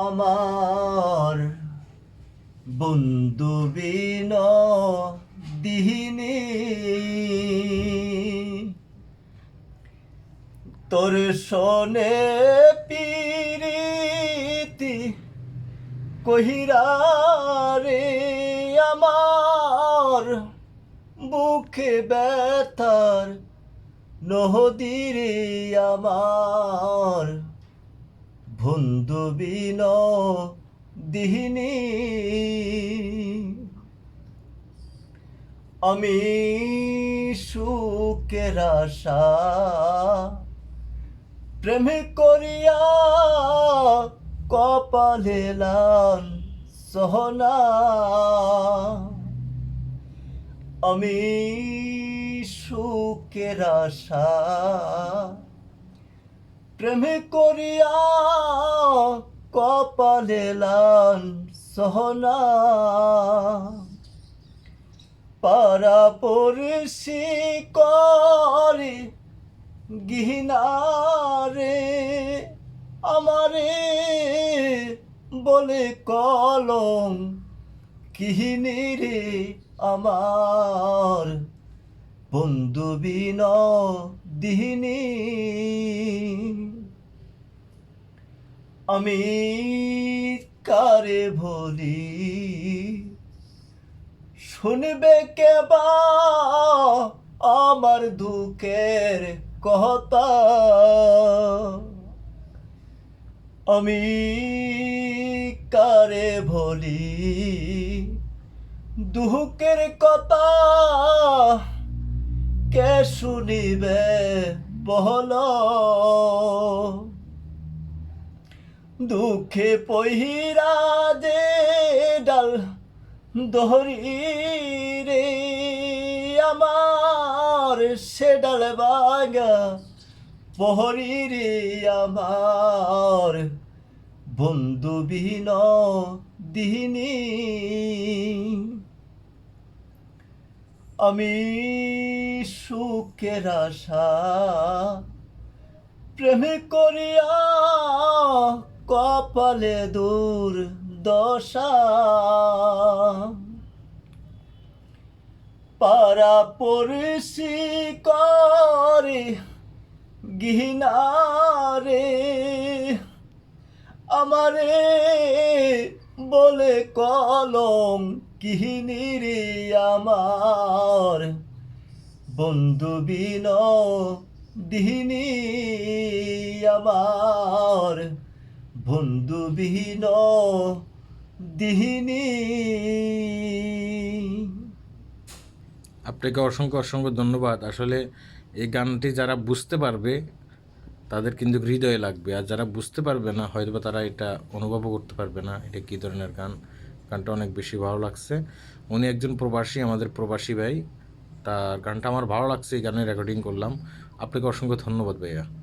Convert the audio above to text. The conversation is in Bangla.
আমার বন্ধু বিন দিহিনী তোর শোনে পিরিতি কহিরা রে আমার বুকে ব্যথার নহদিরে আমার বন্ধু বিন দিহিনী আমি সুখের আশা প্রেম করিয়া কপালে লাল সহনা। আমি সুখের আশা প্রেম করিয়া কপালে লাল সহনা। পারা পড়শি করে গিনারে আমারে বলে কলম কিহিনি রে আমার বন্ধু বিন দিহিনী আমি কারে ভুলি শুনবে কেবা আমার দুঃখের কথা? আমি কারে ভুলি দুঃখের কথা কে শুনিবে? বহল। দুঃখে পহিরা যে ডাল দহরি রে আমার সে ডাল বাগা পহরি রে আমার বন্ধু বিহীন দিহিনী। আমি সুখের আশা প্রেমে করিয়া কপালে দূর দশা পারা পড়শি করে গিনারে আমারে বলে কলম কিহিনি আমার। বন্ধু বিন দিহিনী আমার। বন্ধু বিহীন দিহিনী আপনাকে অসংখ্য অসংখ্য ধন্যবাদ। আসলে এই গানটি যারা বুঝতে পারবে, তাদের কিন্তু হৃদয়ে লাগবে। আর যারা বুঝতে পারবে না হয়তো তারা এটা অনুভবও করতে পারবে না, এটা কী ধরনের গান? গানটা অনেক বেশি ভালো লাগছে। উনি একজন প্রবাসী, আমাদের প্রবাসী ভাই। তার গানটা আমার ভালো লাগছে, এই গানের রেকর্ডিং করলাম। আপনাকে অসংখ্য ধন্যবাদ ভাইয়া।